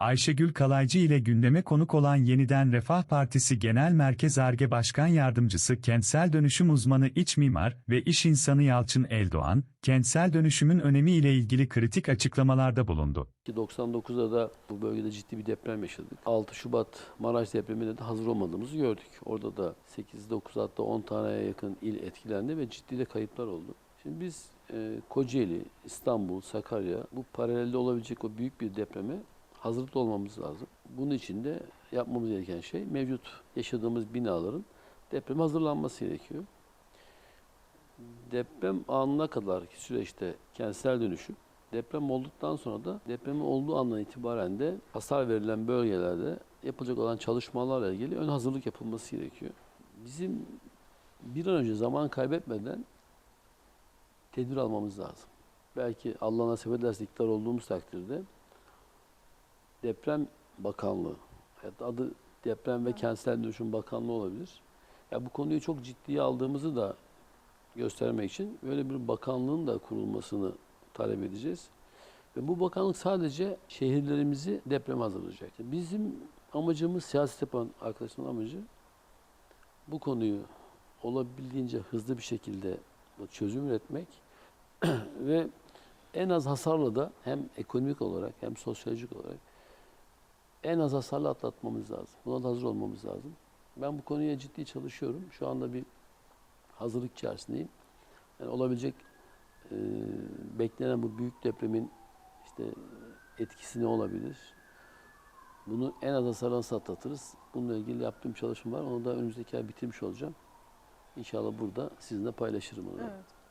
Ayşegül Kalaycı ile gündeme konuk olan Yeniden Refah Partisi Genel Merkez Arge Başkan Yardımcısı Kentsel Dönüşüm Uzmanı İç Mimar ve İş İnsanı Yalçın Eldoğan, kentsel dönüşümün önemi ile ilgili kritik açıklamalarda bulundu. Ki 99'da da bu bölgede ciddi bir deprem yaşadık. 6 Şubat Maraş depreminde de hazır olmadığımızı gördük. Orada da 8-9 hatta 10 taneye yakın il etkilendi ve ciddi de kayıplar oldu. Şimdi biz e, Kocaeli, İstanbul, Sakarya bu paralelde olabilecek o büyük bir depreme hazırlıklı olmamız lazım. Bunun için de yapmamız gereken şey mevcut yaşadığımız binaların depreme hazırlanması gerekiyor. Deprem anına kadarki süreçte kentsel dönüşüm Deprem olduktan sonra da depremin olduğu andan itibaren de hasar verilen bölgelerde yapılacak olan çalışmalarla ilgili ön hazırlık yapılması gerekiyor. Bizim bir an önce zaman kaybetmeden tedbir almamız lazım. Belki Allah nasip ederse iktidar olduğumuz takdirde deprem bakanlığı, hatta adı deprem ve kentsel dönüşüm bakanlığı olabilir. Ya bu konuyu çok ciddiye aldığımızı da göstermek için böyle bir bakanlığın da kurulmasını talep edeceğiz. Ve bu bakanlık sadece şehirlerimizi depreme hazırlayacak. Bizim amacımız, siyaset yapan arkadaşların amacı bu konuyu olabildiğince hızlı bir şekilde çözüm üretmek ve en az hasarla da hem ekonomik olarak hem sosyolojik olarak en az hasarla atlatmamız lazım. Buna da hazır olmamız lazım. Ben bu konuya ciddi çalışıyorum. Şu anda bir hazırlık içerisindeyim. Yani olabilecek e, beklenen bu büyük depremin işte etkisi ne olabilir? Bunu en az hasarla nasıl atlatırız? Bununla ilgili yaptığım çalışma var. Onu da önümüzdeki ay bitirmiş olacağım. İnşallah burada sizinle paylaşırım onu. Evet.